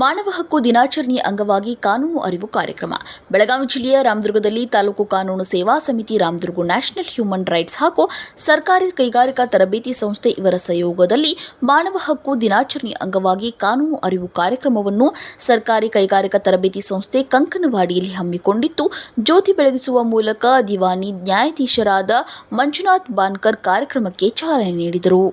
ಮಾನವ ಹಕ್ಕು ದಿನಾಚರಣೆಯ ಅಂಗವಾಗಿ ಕಾನೂನು ಅರಿವು ಕಾರ್ಯಕ್ರಮ. ಬೆಳಗಾವಿ ಜಿಲ್ಲೆಯ ರಾಮದುರ್ಗದಲ್ಲಿ ತಾಲೂಕು ಕಾನೂನು ಸೇವಾ ಸಮಿತಿ ರಾಮದುರ್ಗ ನ್ಯಾಷನಲ್ ಹ್ಯೂಮನ್ ರೈಟ್ಸ್ ಹಾಗೂ ಸರ್ಕಾರಿ ಕೈಗಾರಿಕಾ ತರಬೇತಿ ಸಂಸ್ಥೆ ಇವರ ಸಹಯೋಗದಲ್ಲಿ ಮಾನವ ಹಕ್ಕು ದಿನಾಚರಣೆಯ ಅಂಗವಾಗಿ ಕಾನೂನು ಅರಿವು ಕಾರ್ಯಕ್ರಮವನ್ನು ಸರ್ಕಾರಿ ಕೈಗಾರಿಕಾ ತರಬೇತಿ ಸಂಸ್ಥೆ ಕಂಕನವಾಡಿಯಲ್ಲಿ ಹಮ್ಮಿಕೊಂಡಿತ್ತು. ಜ್ಯೋತಿ ಬೆಳಗಿಸುವ ಮೂಲಕ ದಿವಾನಿ ನ್ಯಾಯಾಧೀಶರಾದ ಮಂಜುನಾಥ್ ಬಾನ್ಕರ್ ಕಾರ್ಯಕ್ರಮಕ್ಕೆ ಚಾಲನೆ ನೀಡಿದರು.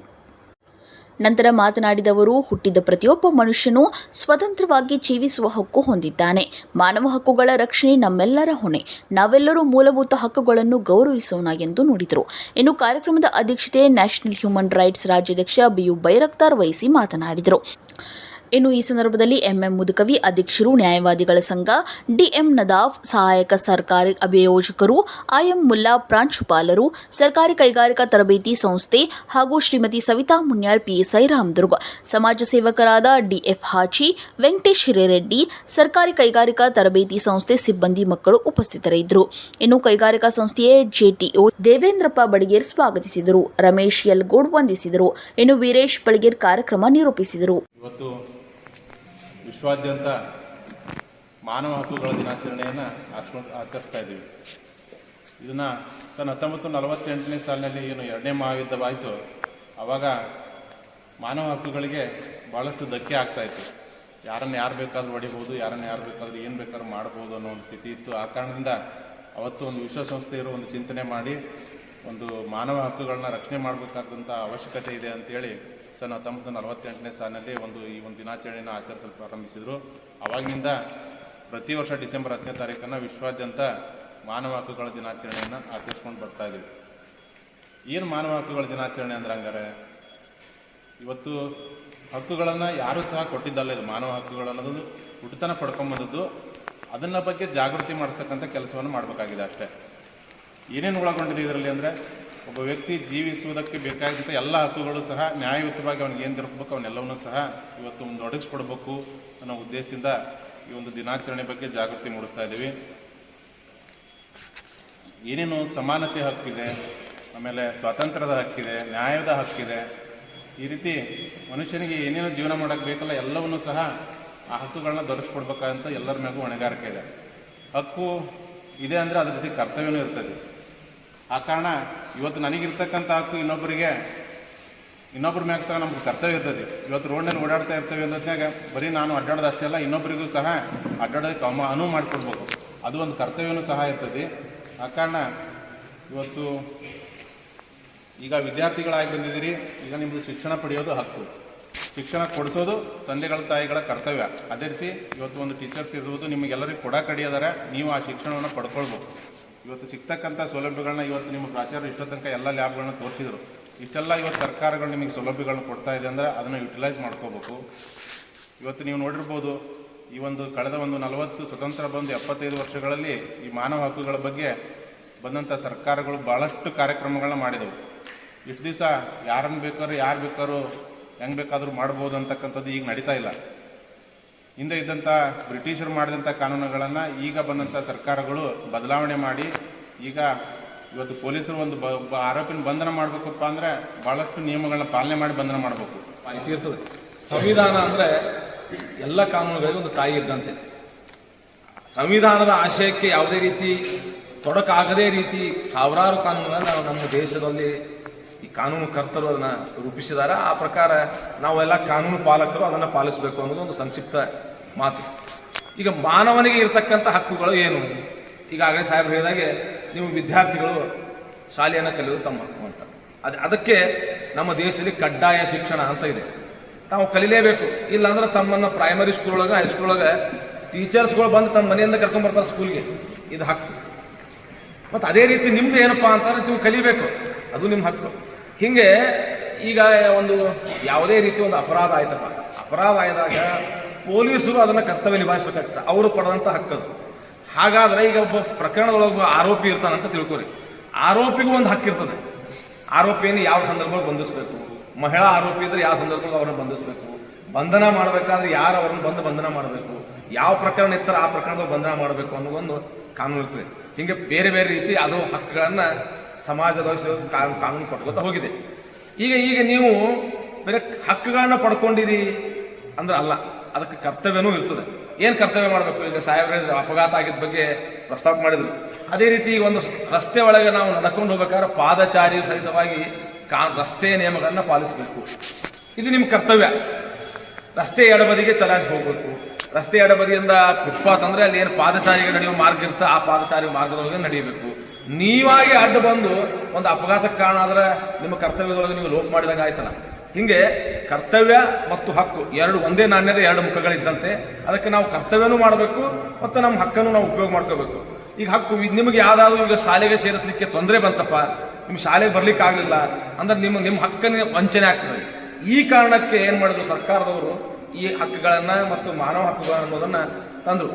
ನಂತರ ಮಾತನಾಡಿದವರು, ಹುಟ್ಟಿದ ಪ್ರತಿಯೊಬ್ಬ ಮನುಷ್ಯನೂ ಸ್ವತಂತ್ರವಾಗಿ ಜೀವಿಸುವ ಹಕ್ಕು ಹೊಂದಿದ್ದಾನೆ. ಮಾನವ ಹಕ್ಕುಗಳ ರಕ್ಷಣೆ ನಮ್ಮೆಲ್ಲರ ಹೊಣೆ. ನಾವೆಲ್ಲರೂ ಮೂಲಭೂತ ಹಕ್ಕುಗಳನ್ನು ಗೌರವಿಸೋಣ ಎಂದು ನುಡಿದರು. ಇನ್ನು ಕಾರ್ಯಕ್ರಮದ ಅಧ್ಯಕ್ಷತೆ ನ್ಯಾಷನಲ್ ಹ್ಯೂಮನ್ ರೈಟ್ಸ್ ರಾಜ್ಯಾಧ್ಯಕ್ಷ ಬಿಯು ಬೈರಕ್ತಾರ್ ವಹಿಸಿ ಮಾತನಾಡಿದರು. ಇನ್ನು ಈ ಸಂದರ್ಭದಲ್ಲಿ ಎಂಎಂ ಮುದುಕವಿ, ಅಧ್ಯಕ್ಷರು, ನ್ಯಾಯವಾದಿಗಳ ಸಂಘ, ಡಿಎಂ ನದಾಫ್, ಸಹಾಯಕ ಸರ್ಕಾರಿ ಅಭಿಯೋಜಕರು, ಐಎಂ ಮುಲ್ಲಾ ಪ್ರಾಂಶುಪಾಲರು ಸರ್ಕಾರಿ ಕೈಗಾರಿಕಾ ತರಬೇತಿ ಸಂಸ್ಥೆ ಹಾಗೂ ಶ್ರೀಮತಿ ಸವಿತಾ ಮುನ್ಯಾಳ್ ಪಿಎಸ್ಐ ರಾಮದುರ್ಗ ಸಮಾಜ ಸೇವಕರಾದ ಡಿಎಫ್ ಹಾಚಿ, ವೆಂಕಟೇಶ್ ಹಿರೇರೆಡ್ಡಿ, ಸರ್ಕಾರಿ ಕೈಗಾರಿಕಾ ತರಬೇತಿ ಸಂಸ್ಥೆ ಸಿಬ್ಬಂದಿ ಮಕ್ಕಳು ಉಪಸ್ಥಿತರಿದ್ದರು. ಇನ್ನು ಕೈಗಾರಿಕಾ ಸಂಸ್ಥೆಯ ಜೆಟಿಒ ದೇವೇಂದ್ರಪ್ಪ ಬಡಿಗೇರ್ ಸ್ವಾಗತಿಸಿದರು. ರಮೇಶ್ ಯಲ್ಗೋಡ್ ವಂದಿಸಿದರು. ಇನ್ನು ವೀರೇಶ್ ಬಳಿಗೇರ್ ಕಾರ್ಯಕ್ರಮ ನಿರೂಪಿಸಿದರು. ವಿಶ್ವಾದ್ಯಂತ ಮಾನವ ಹಕ್ಕುಗಳ ದಿನಾಚರಣೆಯನ್ನು ಆಚರಿಸ್ಕೊಂಡು ಆಚರಿಸ್ತಾ ಇದ್ದೀವಿ. ಇದನ್ನು ಸನ್ ಹತ್ತೊಂಬತ್ತು ನಲವತ್ತೆಂಟನೇ ಸಾಲಿನಲ್ಲಿ ಏನು ಎರಡನೇ ಮಹಾಯುದ್ಧವಾಯಿತು ಆವಾಗ ಮಾನವ ಹಕ್ಕುಗಳಿಗೆ ಭಾಳಷ್ಟು ಧಕ್ಕೆ ಆಗ್ತಾ ಇತ್ತು. ಯಾರನ್ನು ಯಾರು ಬೇಕಾದ್ರೂ ಹೊಡಿಬೋದು, ಯಾರನ್ನು ಯಾರು ಬೇಕಾದ್ರೂ ಏನು ಬೇಕಾದ್ರೂ ಮಾಡ್ಬೋದು ಅನ್ನೋ ಒಂದು ಸ್ಥಿತಿ ಇತ್ತು. ಆ ಕಾರಣದಿಂದ ಅವತ್ತು ಒಂದು ವಿಶ್ವಸಂಸ್ಥೆಯರು ಒಂದು ಚಿಂತನೆ ಮಾಡಿ, ಒಂದು ಮಾನವ ಹಕ್ಕುಗಳನ್ನ ರಕ್ಷಣೆ ಮಾಡಬೇಕಾದಂಥ ಅವಶ್ಯಕತೆ ಇದೆ ಅಂತೇಳಿ ಸನ್ ಹತ್ತೊಂಬತ್ತು ನಲವತ್ತೆಂಟನೇ ಸಾಲಿನಲ್ಲಿ ಒಂದು ಈ ಒಂದು ದಿನಾಚರಣೆಯನ್ನು ಆಚರಿಸಲು ಪ್ರಾರಂಭಿಸಿದರು. ಅವಾಗಿನಿಂದ ಪ್ರತಿ ವರ್ಷ ಡಿಸೆಂಬರ್ ಹತ್ತನೇ ತಾರೀಕನ್ನು ವಿಶ್ವಾದ್ಯಂತ ಮಾನವ ಹಕ್ಕುಗಳ ದಿನಾಚರಣೆಯನ್ನು ಆಚರಿಸ್ಕೊಂಡು ಬರ್ತಾ ಇದ್ದೀವಿ ಏನು ಮಾನವ ಹಕ್ಕುಗಳ ದಿನಾಚರಣೆ ಅಂದ್ರೆ ಹಂಗಾರೆ? ಇವತ್ತು ಹಕ್ಕುಗಳನ್ನು ಯಾರೂ ಸಹ ಕೊಟ್ಟಿದ್ದಲ್ಲ, ಇದು ಮಾನವ ಹಕ್ಕುಗಳು ಅನ್ನೋದು ಹುಟ್ಟುತನ ಪಡ್ಕೊಂಬಂದದ್ದು ಅದನ್ನ ಬಗ್ಗೆ ಜಾಗೃತಿ ಮಾಡಿಸ್ತಕ್ಕಂಥ ಕೆಲಸವನ್ನು ಮಾಡಬೇಕಾಗಿದೆ ಅಷ್ಟೇ. ಏನೇನು ಒಳಗೊಂಡಿದೆ ಇದರಲ್ಲಿ ಅಂದರೆ ಒಬ್ಬ ವ್ಯಕ್ತಿ ಜೀವಿಸುವುದಕ್ಕೆ ಬೇಕಾದಂಥ ಎಲ್ಲ ಹಕ್ಕುಗಳು ಸಹ ನ್ಯಾಯಯುತವಾಗಿ ಅವನಿಗೆ ಏನು ದೊರಕಬೇಕು ಅವನ್ನೆಲ್ಲವನ್ನೂ ಸಹ ಇವತ್ತು ಒಂದು ಒದಗಿಸ್ಕೊಡ್ಬೇಕು ಅನ್ನೋ ಉದ್ದೇಶದಿಂದ ಈ ಒಂದು ದಿನಾಚರಣೆ ಬಗ್ಗೆ ಜಾಗೃತಿ ಮೂಡಿಸ್ತಾ ಇದ್ದೀವಿ. ಏನೇನು ಸಮಾನತೆ ಹಕ್ಕಿದೆ, ಆಮೇಲೆ ಸ್ವಾತಂತ್ರ್ಯದ ಹಕ್ಕಿದೆ, ನ್ಯಾಯದ ಹಕ್ಕಿದೆ, ಈ ರೀತಿ ಮನುಷ್ಯನಿಗೆ ಏನೇನು ಜೀವನ ಮಾಡೋಕ್ಕೆ ಬೇಕಲ್ಲ ಎಲ್ಲವನ್ನೂ ಸಹ ಆ ಹಕ್ಕುಗಳನ್ನ ದೊರಕಿಸ್ಕೊಡ್ಬೇಕಂತ ಎಲ್ಲರ ಮ್ಯಾಗೂ ಹೊಣೆಗಾರಿಕೆ ಇದೆ. ಹಕ್ಕು ಇದೆ ಅಂದರೆ ಅದ್ರ ಜೊತೆ ಕರ್ತವ್ಯನೂ ಇರ್ತದೆ. ಆ ಕಾರಣ ಇವತ್ತು ನನಗಿರ್ತಕ್ಕಂಥ ಹಕ್ಕು ಇನ್ನೊಬ್ಬರಿಗೆ, ಇನ್ನೊಬ್ಬರ ಮ್ಯಾಗ ಸಹ ನಮ್ಗೆ ಕರ್ತವ್ಯ ಇರ್ತದೆ. ಇವತ್ತು ರೋಡ್ನಲ್ಲಿ ಓಡಾಡ್ತಾ ಇರ್ತೇವೆ ಅನ್ನೋದ್ನಾಗ ಬರೀ ನಾನು ಅಡ್ಡಾಡೋದು ಅಷ್ಟೇ ಅಲ್ಲ ಇನ್ನೊಬ್ಬರಿಗೂ ಸಹ ಅಡ್ಡಾಡೋದಕ್ಕೆ ಅಮ್ಮ ಅನುವು ಮಾಡಿಕೊಡ್ಬೇಕು ಅದು ಒಂದು ಕರ್ತವ್ಯನೂ ಸಹ ಇರ್ತದೆ. ಆ ಕಾರಣ ಇವತ್ತು ಈಗ ವಿದ್ಯಾರ್ಥಿಗಳಾಗಿ ಬಂದಿದ್ದೀರಿ, ಈಗ ನಿಮ್ಮದು ಶಿಕ್ಷಣ ಪಡೆಯೋದು ಹಕ್ಕು. ಶಿಕ್ಷಣ ಕೊಡಿಸೋದು ತಂದೆಗಳ, ತಾಯಿಗಳ ಕರ್ತವ್ಯ. ಅದೇ ರೀತಿ ಇವತ್ತು ಒಂದು ಟೀಚರ್ಸ್ ಇರ್ಬೋದು, ನಿಮಗೆಲ್ಲರಿಗೂ ಕೊಡ ಕಡಿಯೋದಾರೆ ನೀವು ಆ ಶಿಕ್ಷಣವನ್ನು ಪಡ್ಕೊಳ್ಬೇಕು ಇವತ್ತು ಸಿಗ್ತಕ್ಕಂಥ ಸೌಲಭ್ಯಗಳನ್ನ ಇವತ್ತು ನಿಮ್ಮ ಪ್ರಾಚಾರ್ಯರು ಇಷ್ಟೋ ತನಕ ಎಲ್ಲ ಲ್ಯಾಬ್ಗಳನ್ನ ತೋರಿಸಿದ್ರು. ಇಷ್ಟೆಲ್ಲ ಇವತ್ತು ಸರ್ಕಾರಗಳು ನಿಮಗೆ ಸೌಲಭ್ಯಗಳನ್ನ ಕೊಡ್ತಾ ಇದೆ ಅಂದರೆ ಅದನ್ನು ಯುಟಿಲೈಸ್ ಮಾಡ್ಕೋಬೇಕು. ಇವತ್ತು ನೀವು ನೋಡಿರ್ಬೋದು, ಈ ಒಂದು ಕಳೆದ ಒಂದು ನಲವತ್ತು ಸ್ವತಂತ್ರ ಬಂದು ಎಪ್ಪತ್ತೈದು ವರ್ಷಗಳಲ್ಲಿ ಈ ಮಾನವ ಹಕ್ಕುಗಳ ಬಗ್ಗೆ ಬಂದಂಥ ಸರ್ಕಾರಗಳು ಭಾಳಷ್ಟು ಕಾರ್ಯಕ್ರಮಗಳನ್ನ ಮಾಡಿದವು. ಇಷ್ಟು ದಿವಸ ಯಾರನ್ನು ಬೇಕಾದ್ರೂ, ಯಾರು ಬೇಕಾದ್ರೂ, ಹೆಂಗೆ ಬೇಕಾದರೂ ಮಾಡ್ಬೋದು ಅಂತಕ್ಕಂಥದ್ದು ಈಗ ನಡೀತಾ ಇಲ್ಲ. ಹಿಂದೆ ಇದ್ದಂಥ ಬ್ರಿಟಿಷರು ಮಾಡಿದಂಥ ಕಾನೂನುಗಳನ್ನು ಈಗ ಬಂದಂಥ ಸರ್ಕಾರಗಳು ಬದಲಾವಣೆ ಮಾಡಿ ಈಗ ಇವತ್ತು ಪೊಲೀಸರು ಒಂದು ಬ ಆರೋಪಿನ ಬಂಧನ ಮಾಡಬೇಕಪ್ಪ ಅಂದರೆ ಭಾಳಷ್ಟು ನಿಯಮಗಳನ್ನ ಪಾಲನೆ ಮಾಡಿ ಬಂಧನ ಮಾಡಬೇಕು. ಮಾಹಿತಿ ಇರ್ತದೆ. ಸಂವಿಧಾನ ಅಂದರೆ ಎಲ್ಲ ಕಾನೂನುಗಳಿಗೆ ಒಂದು ತಾಯಿ ಇದ್ದಂತೆ. ಸಂವಿಧಾನದ ಆಶಯಕ್ಕೆ ಯಾವುದೇ ರೀತಿ ತೊಡಕಾಗದೇ ರೀತಿ ಸಾವಿರಾರು ಕಾನೂನುಗಳನ್ನು ನಮ್ಮ ದೇಶದಲ್ಲಿ ಈ ಕಾನೂನು ಕರ್ತರು ಅದನ್ನು ರೂಪಿಸಿದ್ದಾರೆ ಆ ಪ್ರಕಾರ ನಾವೆಲ್ಲ ಕಾನೂನು ಪಾಲಕರು ಅದನ್ನು ಪಾಲಿಸಬೇಕು ಅನ್ನೋದು ಒಂದು ಸಂಕ್ಷಿಪ್ತ ಮಾತು. ಈಗ ಮಾನವನಿಗೆ ಇರತಕ್ಕಂಥ ಹಕ್ಕುಗಳು ಏನು? ಈಗಾಗಲೇ ಸಾಹೇಬ್ ಹೇಳಿದಾಗೆ ನೀವು ವಿದ್ಯಾರ್ಥಿಗಳು ಶಾಲೆಯನ್ನು ಕಲಿಯೋದು ತಮ್ಮ ಹಕ್ಕು ಅಂತ. ಅದು, ಅದಕ್ಕೆ ನಮ್ಮ ದೇಶದಲ್ಲಿ ಕಡ್ಡಾಯ ಶಿಕ್ಷಣ ಅಂತ ಇದೆ. ತಾವು ಕಲಿಲೇಬೇಕು. ಇಲ್ಲಾಂದ್ರೆ ತಮ್ಮನ್ನ ಪ್ರೈಮರಿ ಸ್ಕೂಲ್ ಒಳಗೆ ಹೈಸ್ಕೂಲ್ ಒಳಗೆ ಟೀಚರ್ಸ್ಗಳು ಬಂದು ತಮ್ಮ ಮನೆಯಿಂದ ಕರ್ಕೊಂಡ್ಬರ್ತಾರೆ ಸ್ಕೂಲ್ಗೆ ಇದು ಹಕ್ಕು. ಮತ್ತು ಅದೇ ರೀತಿ ನಿಮ್ದು ಏನಪ್ಪಾ ಅಂತಂದ್ರೆ ನೀವು ಕಲಿಬೇಕು. ಅದು ನಿಮ್ಮ ಹಕ್ಕು. ಹಿಂಗೆ ಈಗ ಒಂದು ಯಾವುದೇ ರೀತಿ ಒಂದು ಅಪರಾಧ ಆಯ್ತಪ್ಪ. ಅಪರಾಧ ಆಯ್ದಾಗ ಪೊಲೀಸರು ಅದನ್ನು ಕರ್ತವ್ಯ ನಿಭಾಯಿಸ್ಬೇಕಾಗ್ತದೆ. ಅವರು ಪಡೆದಂಥ ಹಕ್ಕದು. ಹಾಗಾದ್ರೆ ಈಗ ಒಬ್ಬ ಪ್ರಕರಣದೊಳಗೆ ಆರೋಪಿ ಇರ್ತಾನಂತ ತಿಳ್ಕೊರಿ. ಆರೋಪಿಗೂ ಒಂದು ಹಕ್ಕಿರ್ತದೆ ಆರೋಪಿಯನ್ನು ಯಾವ ಸಂದರ್ಭದಲ್ಲಿ ಬಂಧಿಸಬೇಕು? ಮಹಿಳಾ ಆರೋಪಿ ಇದ್ರೆ ಯಾವ ಸಂದರ್ಭದಲ್ಲಿ ಅವ್ರನ್ನ ಬಂಧಿಸಬೇಕು? ಬಂಧನ ಮಾಡಬೇಕಾದ್ರೆ ಯಾರು ಅವ್ರನ್ನ ಬಂದು ಬಂಧನ ಮಾಡಬೇಕು? ಯಾವ ಪ್ರಕರಣ ಇರ್ತಾರೆ ಆ ಪ್ರಕರಣದ ಬಂಧನ ಮಾಡಬೇಕು ಅನ್ನೋ ಒಂದು ಕಾನೂನು ಇರ್ತದೆ. ಹಿಂಗೆ ಬೇರೆ ಬೇರೆ ರೀತಿ ಅದು ಹಕ್ಕುಗಳನ್ನ ಸಮಾಜದ ಕಾನೂನು ಪಡ್ಕೋತಾ ಹೋಗಿದೆ. ಈಗ ಈಗ ನೀವು ಬೇರೆ ಹಕ್ಕುಗಳನ್ನ ಪಡ್ಕೊಂಡಿರಿ ಅಂದ್ರೆ ಅಲ್ಲ, ಅದಕ್ಕೆ ಕರ್ತವ್ಯನೂ ಇರ್ತದೆ. ಏನು ಕರ್ತವ್ಯ ಮಾಡಬೇಕು? ಈಗ ಸಾಹೇಬ್ರ ಅಪಘಾತ ಆಗಿದ್ದ ಬಗ್ಗೆ ಪ್ರಸ್ತಾಪ ಮಾಡಿದ್ರು. ಅದೇ ರೀತಿ ಒಂದು ರಸ್ತೆ ಒಳಗೆ ನಾವು ನಡ್ಕೊಂಡು ಹೋಗ್ಬೇಕಾದ್ರೆ ಪಾದಚಾರಿ ಸಹಿತವಾಗಿ ಕಾ, ರಸ್ತೆ ನಿಯಮಗಳನ್ನು ಪಾಲಿಸಬೇಕು. ಇದು ನಿಮ್ಮ ಕರ್ತವ್ಯ. ರಸ್ತೆ ಎಡಬದಿಗೆ ಚಲಾಯಿಸಿ ಹೋಗಬೇಕು. ರಸ್ತೆ ಎಡಬದಿಯಿಂದ ಫುಟ್ಪಾತ್ ಅಂದ್ರೆ ಅಲ್ಲಿ ಏನು ಪಾದಚಾರಿಗೆ ನಡೆಯುವ ಮಾರ್ಗ ಇರ್ತೋ ಆ ಪಾದಚಾರಿ ಮಾರ್ಗದೊಳಗೆ ನಡೀಬೇಕು ನೀವಾಗಿ ಅಡ್ಡ ಬಂದು ಒಂದು ಅಪಘಾತಕ್ಕೆ ಕಾರಣ ಆದ್ರೆ ನಿಮ್ಮ ಕರ್ತವ್ಯದೊಳಗೆ ನೀವು ಲೋಪ ಮಾಡಿದಂಗೆ ಆಯ್ತಲ್ಲ. ಹಿಂಗೆ ಕರ್ತವ್ಯ ಮತ್ತು ಹಕ್ಕು ಎರಡು ಒಂದೇ ನಾಣ್ಯದ ಎರಡು ಮುಖಗಳಿದ್ದಂತೆ, ಅದಕ್ಕೆ ನಾವು ಕರ್ತವ್ಯನೂ ಮಾಡಬೇಕು ಮತ್ತು ನಮ್ಮ ಹಕ್ಕನ್ನು ನಾವು ಉಪಯೋಗ ಮಾಡ್ಕೋಬೇಕು. ಈಗ ಹಕ್ಕು ನಿಮಗೆ ಯಾವುದಾದ್ರೂ ಈಗ ಶಾಲೆಗೆ ಸೇರಿಸಲಿಕ್ಕೆ ತೊಂದರೆ ಬಂತಪ್ಪ ನಿಮ್ಮ ಶಾಲೆಗೆ ಬರ್ಲಿಕ್ಕೆ ಆಗಲಿಲ್ಲ ಅಂದ್ರೆ ನಿಮ್ಮ ನಿಮ್ಮ ಹಕ್ಕನ್ನ ವಂಚನೆ ಆಗ್ತದೆ. ಈ ಕಾರಣಕ್ಕೆ ಏನು ಮಾಡಿದ್ರು ಸರ್ಕಾರದವರು ಈ ಹಕ್ಕುಗಳನ್ನು ಮತ್ತು ಮಾನವ ಹಕ್ಕುಗಳನ್ನು ಅನ್ನೋದನ್ನು ತಂದರು.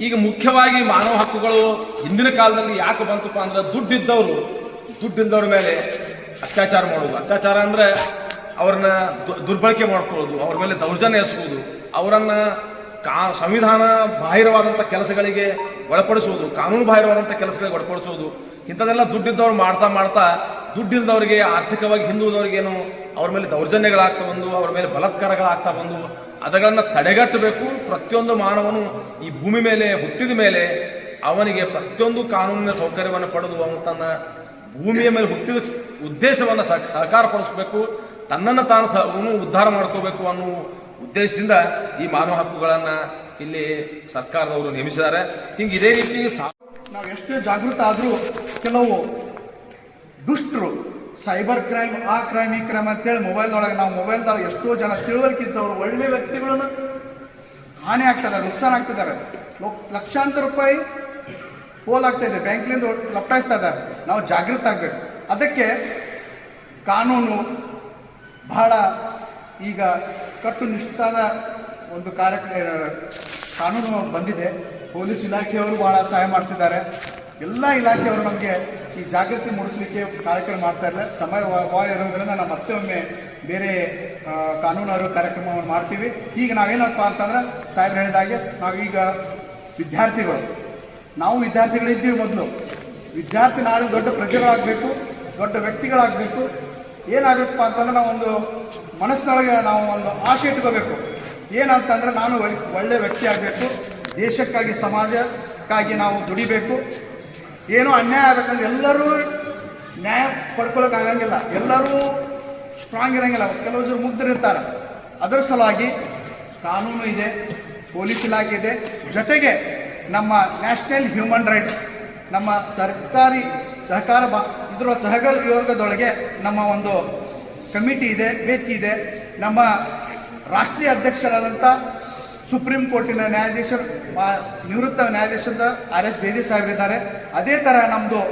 ಈಗ ಮುಖ್ಯವಾಗಿ ಮಾನವ ಹಕ್ಕುಗಳು ಹಿಂದಿನ ಕಾಲದಲ್ಲಿ ಯಾಕೆ ಬಂತಪ್ಪ ಅಂದ್ರೆ ದುಡ್ಡಿದ್ದವರು, ದುಡ್ಡಿದ್ದವ್ರ ಮೇಲೆ ಅತ್ಯಾಚಾರ ಮಾಡೋದು ಅತ್ಯಾಚಾರ ಅಂದ್ರೆ ಅವ್ರನ್ನ ದುರ್ಬಳಕೆ ಮಾಡ್ಕೊಳ್ಳೋದು, ಅವ್ರ ಮೇಲೆ ದೌರ್ಜನ್ಯ ಎಸಗುವುದು, ಅವರನ್ನ ಕಾ, ಸಂವಿಧಾನ ಬಾಹಿರವಾದಂಥ ಕೆಲಸಗಳಿಗೆ ಒಳಪಡಿಸುವುದು, ಕಾನೂನು ಬಾಹಿರವಾದಂಥ ಕೆಲಸಗಳಿಗೆ ಒಳಪಡಿಸುವುದು, ಇಂಥದೆಲ್ಲ ದುಡ್ಡಿದ್ದವ್ರು ಮಾಡ್ತಾ ಮಾಡ್ತಾ ದುಡ್ಡಿಲ್ದವರಿಗೆ, ಆರ್ಥಿಕವಾಗಿ ಹಿಂದುಳಿದವರಿಗೇನು ಅವ್ರ ಮೇಲೆ ದೌರ್ಜನ್ಯಗಳಾಗ್ತಾ ಬಂದು, ಅವ್ರ ಮೇಲೆ ಬಲತ್ಕಾರಗಳಾಗ್ತಾ ಬಂದು, ಅದಗಳನ್ನು ತಡೆಗಟ್ಟಬೇಕು. ಪ್ರತಿಯೊಂದು ಮಾನವನು ಈ ಭೂಮಿ ಮೇಲೆ, ಹುಟ್ಟಿದ ಮೇಲೆ ಅವನಿಗೆ ಪ್ರತಿಯೊಂದು ಕಾನೂನಿನ ಸೌಕರ್ಯವನ್ನು ಪಡೆದು ಅವನು ತನ್ನ ಭೂಮಿಯ ಮೇಲೆ ಹುಟ್ಟಿದ ಉದ್ದೇಶವನ್ನು ಸಹ ಸಹಕಾರ ಪಡಿಸಬೇಕು. ತನ್ನನ್ನು ತಾನು ಸಹ ಅವನು ಉದ್ಧಾರ ಮಾಡ್ಕೋಬೇಕು ಅನ್ನೋ ಉದ್ದೇಶದಿಂದ ಈ ಮಾನವ ಹಕ್ಕುಗಳನ್ನು ಇಲ್ಲಿ ಸರ್ಕಾರದವರು ನೇಮಿಸಿದ್ದಾರೆ. ಹಿಂಗೆ ಇದೇ ರೀತಿ ಸಾ ನಾವು ಎಷ್ಟೇ ಜಾಗೃತ ಆದರೂ ಕೆಲವು ದುಷ್ಟರು. ಸೈಬರ್ ಕ್ರೈಮ್, ಆ ಕ್ರೈಮ್, ಈ ಕ್ರೈಮ್ ಅಂತೇಳಿ ಮೊಬೈಲ್ನೊಳಗೆ ನಾವು ಮೊಬೈಲ್ದಾಗ ಎಷ್ಟೋ ಜನ ತಿಳುವಳಿಕೆ ಇದ್ದವರು ಒಳ್ಳೆ ವ್ಯಕ್ತಿಗಳನ್ನು ಹಾನಿ ಆಗ್ತದೆ, ನುಕ್ಸಾನ್ ಆಗ್ತಿದ್ದಾರೆ. ಲಕ್ಷಾಂತರ ರೂಪಾಯಿ ಪೋಲ್ ಆಗ್ತಾ ಇದೆ ಬ್ಯಾಂಕ್ಲಿಂದ ಲಪ್ಟಾಯಿಸ್ತಾ ಇದ್ದಾರೆ. ನಾವು ಜಾಗೃತ ಆಗಬೇಕು. ಅದಕ್ಕೆ ಕಾನೂನು ಬಹಳ ಈಗ ಕಟ್ಟುನಿಷ್ಠಾದ ಒಂದು ಕಾರ್ಯ ಕಾನೂನು ಬಂದಿದೆ. ಪೊಲೀಸ್ ಇಲಾಖೆಯವರು ಬಹಳ ಸಹಾಯ ಮಾಡ್ತಿದ್ದಾರೆ. ಎಲ್ಲ ಇಲಾಖೆಯವರು ನಮಗೆ ಈ ಜಾಗೃತಿ ಮೂಡಿಸಲಿಕ್ಕೆ ಕಾರ್ಯಕ್ರಮ ಮಾಡ್ತಾ ಇಲ್ಲ ಸಮಯ ವ ಇರೋದ್ರಿಂದ ನಾವು ಮತ್ತೊಮ್ಮೆ ಬೇರೆ ಕಾನೂನಾರು ಕಾರ್ಯಕ್ರಮವನ್ನು ಮಾಡ್ತೀವಿ. ಈಗ ನಾವೇನಪ್ಪ ಅಂತಂದ್ರೆ, ಸಾಹೇಬ್ರು ಹೇಳಿದಾಗೆ ನಾವೀಗ ವಿದ್ಯಾರ್ಥಿಗಳು. ನಾವು ವಿದ್ಯಾರ್ಥಿಗಳಿದ್ದೀವಿ ಮೊದಲು. ವಿದ್ಯಾರ್ಥಿ ನಾಳೆ ದೊಡ್ಡ ಪ್ರಜೆಗಳಾಗಬೇಕು, ದೊಡ್ಡ ವ್ಯಕ್ತಿಗಳಾಗಬೇಕು. ಏನಾಗಬೇಕಪ್ಪ ಅಂತಂದ್ರೆ ನಾವು ಒಂದು ಮನಸ್ಸಿನೊಳಗೆ ನಾವು ಒಂದು ಆಶೆ ಇಟ್ಕೋಬೇಕು. ಏನಂತಂದ್ರೆ ನಾನು ಒಳ್- ಒಳ್ಳೆ ವ್ಯಕ್ತಿ ಆಗಬೇಕು ದೇಶಕ್ಕಾಗಿ, ಸಮಾಜಕ್ಕಾಗಿ ನಾವು ದುಡಿಬೇಕು. ಏನೋ ಅನ್ಯಾಯ ಆಗ್ಬೇಕಂದ್ರೆ ಎಲ್ಲರೂ ನ್ಯಾಯ ಪಡ್ಕೊಳಕ್ ಆಗಂಗಿಲ್ಲ. ಎಲ್ಲರೂ ಸ್ಟ್ರಾಂಗ್ ಇರಂಗಿಲ್ಲ. ಕೆಲವು ಜನ ಮುಗ್ಧರಿರ್ತಾರೆ ಅದರ ಸಲುವಾಗಿ ಕಾನೂನು ಇದೆ, ಪೊಲೀಸ್ ಇಲಾಖೆ ಇದೆ. ಜೊತೆಗೆ ನಮ್ಮ ನ್ಯಾಷನಲ್ ಹ್ಯೂಮನ್ ರೈಟ್ಸ್ ನಮ್ಮ ಸರ್ಕಾರಿ ಸಹಕಾರ ಬಾ, ಇದರ ಸಹಯೋಗದೊಳಗೆ ನಮ್ಮ ಒಂದು ಕಮಿಟಿ ಇದೆ, ವೇದಿಕೆ ಇದೆ. ನಮ್ಮ ರಾಷ್ಟ್ರೀಯ ಅಧ್ಯಕ್ಷರಾದಂಥ ಸುಪ್ರೀಂ ಕೋರ್ಟಿನ ನ್ಯಾಯಾಧೀಶರು ನಿವೃತ್ತ ನ್ಯಾಯಾಧೀಶದ ಆರ್ ಎಸ್ ಬೇದಿ ಸಾಹೇಬರಿದ್ದಾರೆ. ಅದೇ ಥರ ನಮ್ಮದು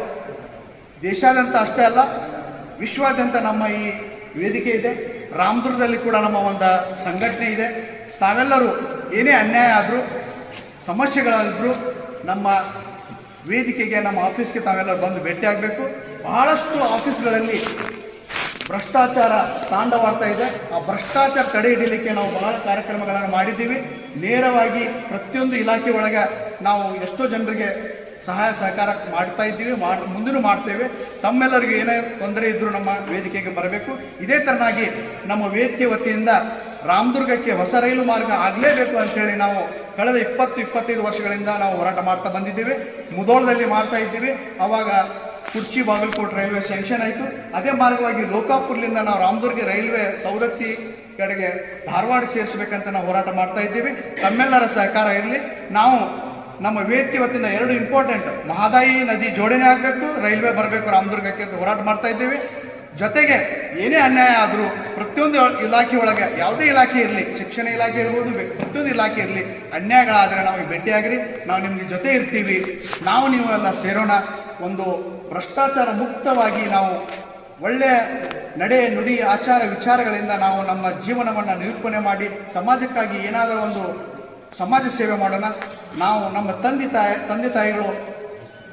ದೇಶಾದ್ಯಂತ ಅಷ್ಟೇ ಅಲ್ಲ, ವಿಶ್ವಾದ್ಯಂತ ನಮ್ಮ ಈ ವೇದಿಕೆ ಇದೆ. ರಾಮದುರ್ಗದಲ್ಲಿ ಕೂಡ ನಮ್ಮ ಒಂದು ಸಂಘಟನೆ ಇದೆ. ತಾವೆಲ್ಲರೂ ಏನೇ ಅನ್ಯಾಯ ಆದರೂ, ಸಮಸ್ಯೆಗಳಾದರೂ ನಮ್ಮ ವೇದಿಕೆಗೆ, ನಮ್ಮ ಆಫೀಸ್ಗೆ ತಾವೆಲ್ಲರೂ ಬಂದು ಭೇಟಿಯಾಗಬೇಕು ಬಹಳಷ್ಟು ಆಫೀಸ್ಗಳಲ್ಲಿ ಭ್ರಷ್ಟಾಚಾರ ತಾಂಡವಾಡ್ತಾ ಇದೆ. ಆ ಭ್ರಷ್ಟಾಚಾರ ತಡೆ ಹಿಡಿಯಲಿಕ್ಕೆ ನಾವು ಬಹಳ ಕಾರ್ಯಕ್ರಮಗಳನ್ನು ಮಾಡಿದ್ದೀವಿ. ನೇರವಾಗಿ ಪ್ರತಿಯೊಂದು ಇಲಾಖೆ ಒಳಗೆ ನಾವು ಎಷ್ಟೋ ಜನರಿಗೆ ಸಹಾಯ ಸಹಕಾರ ಮಾಡ್ತಾ ಇದ್ದೀವಿ, ಮಾಡಿ, ಮುಂದಿನೂ ಮಾಡ್ತೇವೆ. ತಮ್ಮೆಲ್ಲರಿಗೂ ಏನೇ ತೊಂದರೆ ಇದ್ದರೂ ನಮ್ಮ ವೇದಿಕೆಗೆ ಬರಬೇಕು. ಇದೇ ತರನಾಗಿ ನಮ್ಮ ವೇದಿಕೆ ವತಿಯಿಂದ ರಾಮದುರ್ಗಕ್ಕೆ ಹೊಸ ರೈಲು ಮಾರ್ಗ ಆಗಲೇಬೇಕು ಅಂತೇಳಿ ನಾವು ಕಳೆದ ಇಪ್ಪತ್ತು ಇಪ್ಪತ್ತೈದು ವರ್ಷಗಳಿಂದ ನಾವು ಹೋರಾಟ ಮಾಡ್ತಾ ಬಂದಿದ್ದೀವಿ. ಮುದೋಳದಲ್ಲಿ ಮಾಡ್ತಾ ಇದ್ದೀವಿ. ಅವಾಗ ಕುರ್ಚಿ ಬಾಗಲಕೋಟೆ ರೈಲ್ವೆ ಸ್ಯಾಂಕ್ಷನ್ ಆಯಿತು. ಅದೇ ಮಾರ್ಗವಾಗಿ ಲೋಕಾಪುರ್ಲಿಂದ ನಾವು ರಾಮದುರ್ಗ ರೈಲ್ವೆ ಸವದತ್ತಿ ಕಡೆಗೆ ಧಾರವಾಡ ಸೇರಿಸಬೇಕಂತ ನಾವು ಹೋರಾಟ ಮಾಡ್ತಾ ಇದ್ದೀವಿ. ತಮ್ಮೆಲ್ಲರ ಸಹಕಾರ ಇರಲಿ. ನಾವು ನಮ್ಮ ವೇದಿಕೆ ವತಿಯಿಂದ ಎರಡು ಇಂಪಾರ್ಟೆಂಟ್ ಮಹದಾಯಿ ನದಿ ಜೋಡಣೆ ಆಗಬೇಕು, ರೈಲ್ವೆ ಬರಬೇಕು ರಾಮದುರ್ಗಕ್ಕೆ ಅಂತ ಹೋರಾಟ ಮಾಡ್ತಾ ಇದ್ದೀವಿ. ಜೊತೆಗೆ ಏನೇ ಅನ್ಯಾಯ ಆದರೂ ಪ್ರತಿಯೊಂದು ಇಲಾಖೆ ಒಳಗೆ ಯಾವುದೇ ಇಲಾಖೆ ಇರಲಿ, ಶಿಕ್ಷಣ ಇಲಾಖೆ ಇರ್ಬೋದು, ಪ್ರತಿಯೊಂದು ಇಲಾಖೆ ಇರಲಿ, ಅನ್ಯಾಯಗಳಾದರೆ ನಾವು ಭೇಟಿಯಾಗ್ರಿ. ನಾವು ನಿಮಗೆ ಜೊತೆ ಇರ್ತೀವಿ. ನಾವು ನೀವು ಎಲ್ಲ ಸೇರೋಣ. ಒಂದು ಭ್ರಷ್ಟಾಚಾರ ಮುಕ್ತವಾಗಿ ನಾವು ಒಳ್ಳೆಯ ನಡೆ, ನುಡಿ, ಆಚಾರ ವಿಚಾರಗಳಿಂದ ನಾವು ನಮ್ಮ ಜೀವನವನ್ನು ನಿರೂಪಣೆ ಮಾಡಿ ಸಮಾಜಕ್ಕಾಗಿ ಏನಾದರೂ ಒಂದು ಸಮಾಜ ಸೇವೆ ಮಾಡೋಣ. ನಾವು ನಮ್ಮ ತಂದೆ ತಾಯಿ, ತಂದೆ ತಾಯಿಗಳು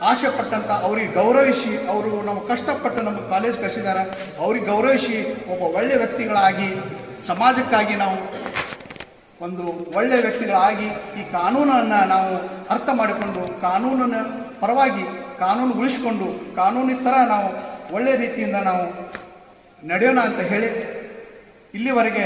ಆಸೆ ಪಟ್ಟಂಥ ಅವ್ರಿಗೆ ಗೌರವಿಸಿ ಅವರು ನಮ್ಮ ಕಷ್ಟಪಟ್ಟು ನಮ್ಮ ಕಾಲೇಜ್ ಕಳಿಸಿದ್ದಾರೆ. ಅವ್ರಿಗೆ ಗೌರವಿಸಿ ಒಬ್ಬ ಒಳ್ಳೆ ವ್ಯಕ್ತಿಗಳಾಗಿ ಸಮಾಜಕ್ಕಾಗಿ ನಾವು ಒಂದು ಒಳ್ಳೆಯ ವ್ಯಕ್ತಿಗಳಾಗಿ ಈ ಕಾನೂನನ್ನು ನಾವು ಅರ್ಥ ಮಾಡಿಕೊಂಡು ಕಾನೂನನ್ನು ಪರವಾಗಿ ಕಾನೂನು ಉಳಿಸಿಕೊಂಡು ಥರ ನಾವು ಒಳ್ಳೆಯ ರೀತಿಯಿಂದ ನಾವು ನಡೆಯೋಣ ಅಂತ ಹೇಳಿ ಇಲ್ಲಿವರೆಗೆ